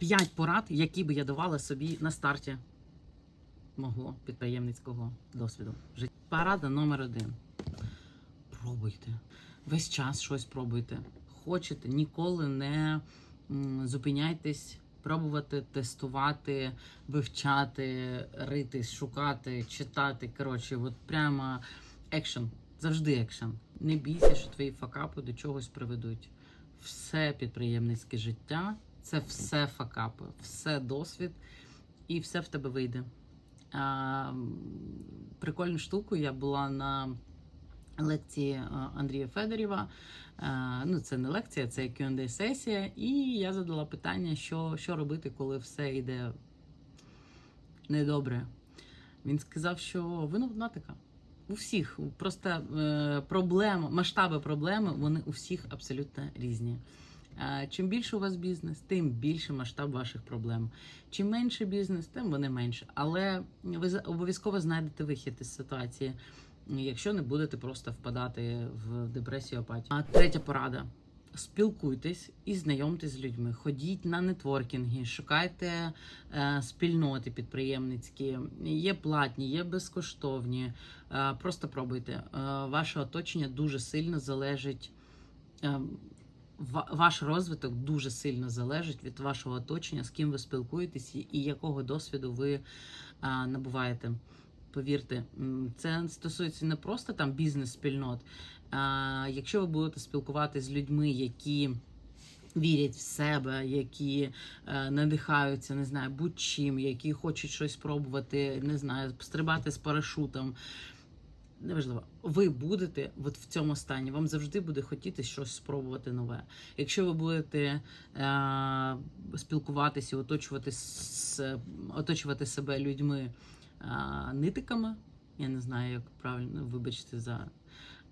5 порад, які би я давала собі на старті мого підприємницького досвіду. Порада номер один. Пробуйте. Весь час щось пробуйте. Хочете, ніколи не зупиняйтесь. Пробувати тестувати, вивчати, ритись, шукати, читати. Коротше, от прямо екшен. Завжди екшен. Не бійся, що твої факапи до чогось приведуть. Все підприємницьке життя це все факапи, все досвід, і все в тебе вийде. А, прикольну штуку я була на лекції Андрія Федорєва. А, ну, це не лекція, це Q&A сесія. І я задала питання, що, що робити, коли все йде недобре. Він сказав, що ви навнатика. У всіх просто е, проблема, масштаби проблеми, вони у всіх абсолютно різні. Чим більше у вас бізнес, тим більше масштаб ваших проблем. Чим менше бізнес, тим вони менше. Але ви обов'язково знайдете вихід із ситуації, якщо не будете просто впадати в депресію апатію. А третя порада. Спілкуйтесь і знайомтесь з людьми. Ходіть на нетворкінги, шукайте е, спільноти підприємницькі. Є платні, є безкоштовні. Е, просто пробуйте. Е, ваше оточення дуже сильно залежить. Ва- ваш розвиток дуже сильно залежить від вашого оточення, з ким ви спілкуєтесь і якого досвіду ви набуваєте. Повірте, це стосується не просто там бізнес-спільнот. А, якщо ви будете спілкуватися з людьми, які вірять в себе, які е, надихаються, не знаю, будь-чим, які хочуть щось пробувати, не знаю, стрибати з парашутом. Неважливо, ви будете от в цьому стані. Вам завжди буде хотіти щось спробувати нове. Якщо ви будете е, спілкуватися, оточувати, с, оточувати себе людьми е, нитиками, я не знаю, як правильно вибачте за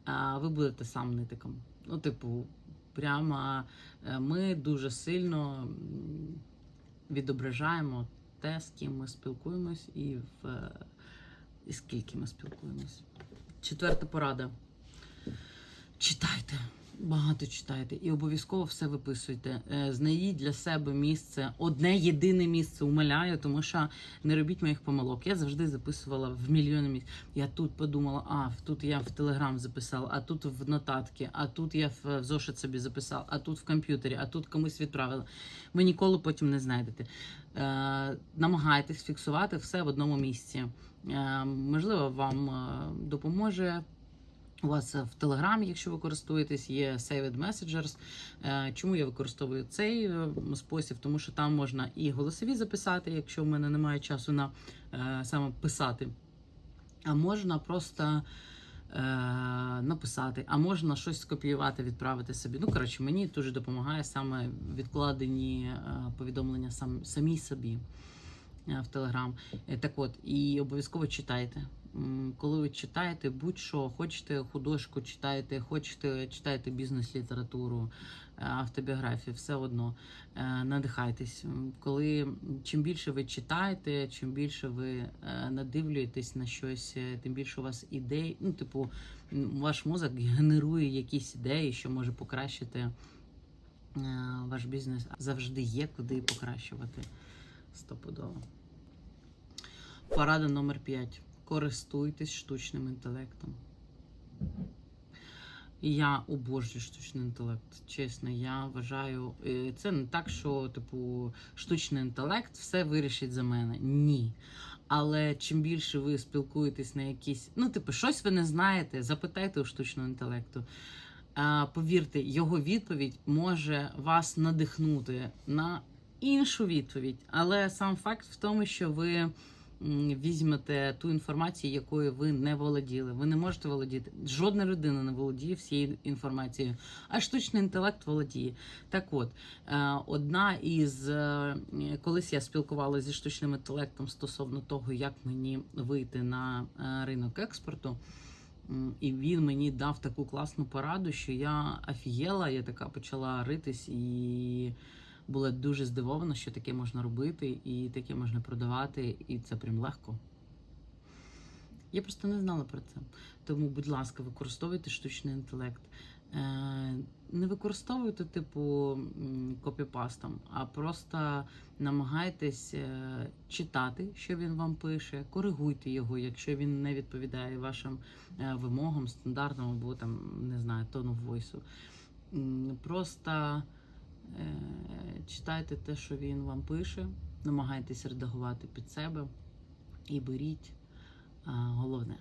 е, ви будете сам нитиком. Ну, типу, прямо е, ми дуже сильно відображаємо те, з ким ми спілкуємось, і в і скільки ми спілкуємось. Четверта порада. Читайте. Багато читайте і обов'язково все виписуйте. Е, Знайдіть для себе місце, одне єдине місце, умоляю, тому що не робіть моїх помилок. Я завжди записувала в мільйони місць. Я тут подумала, а тут я в телеграм записала, а тут в нотатки, а тут я в в зошит собі записала, а тут в комп'ютері, а тут комусь відправила. Ви ніколи потім не знайдете. Е, намагайтесь фіксувати все в одному місці. Е, можливо, вам е, допоможе. У вас е, в Телеграмі, якщо ви користуєтесь, є Saved Messengers. Чому я використовую цей спосіб? Тому що там можна і голосові записати, якщо в мене немає часу на саме писати. А можна просто написати, а можна щось скопіювати, відправити собі. Ну, коротше, мені дуже допомагає саме відкладені повідомлення сам, самій собі в Телеграм. Е, Так от, і обов'язково читайте. Коли ви читаєте будь-що, хочете художку читаєте, хочете читаєте бізнес-літературу, е, автобіографію, все одно е, надихайтесь. Коли чим більше ви читаєте, чим більше ви е, надивлюєтесь на щось, е, тим більше у вас ідей. Ну, типу, ваш мозок генерує якісь ідеї, що може покращити е, ваш бізнес. Завжди є куди покращувати. Стопудово. Порада номер 5. Користуйтесь штучним інтелектом. Я обожнюю штучний інтелект. Чесно, я вважаю, е, це не так, що типу штучний інтелект все вирішить за мене. Ні. Але чим більше ви спілкуєтесь на якісь, ну, типу, щось ви не знаєте, запитайте у штучного інтелекту. Повірте, його відповідь може вас надихнути на іншу відповідь. Але сам факт в тому, що ви візьмете ту інформацію, якою ви не володіли. Ви не можете володіти. Жодна людина не володіє всією інформацією, а штучний інтелект володіє. Так от, е, одна із е, колись я спілкувалася зі штучним інтелектом стосовно того, як мені вийти на е, ринок експорту. І він мені дав таку класну пораду, що я офігела, я така почала ритись і була дуже здивована, що таке можна робити, і таке можна продавати, і це прям легко. Я просто не знала про це. Тому, будь ласка, використовуйте штучний інтелект. Е, Не використовуйте типу копіпастом, а просто намагайтесь е, читати, що він вам пише, коригуйте його, якщо він не відповідає вашим е, вимогам, стандартам або там не знаю, тону войсу. Просто читайте те, що він вам пише, намагайтесь редагувати під себе і беріть е, головне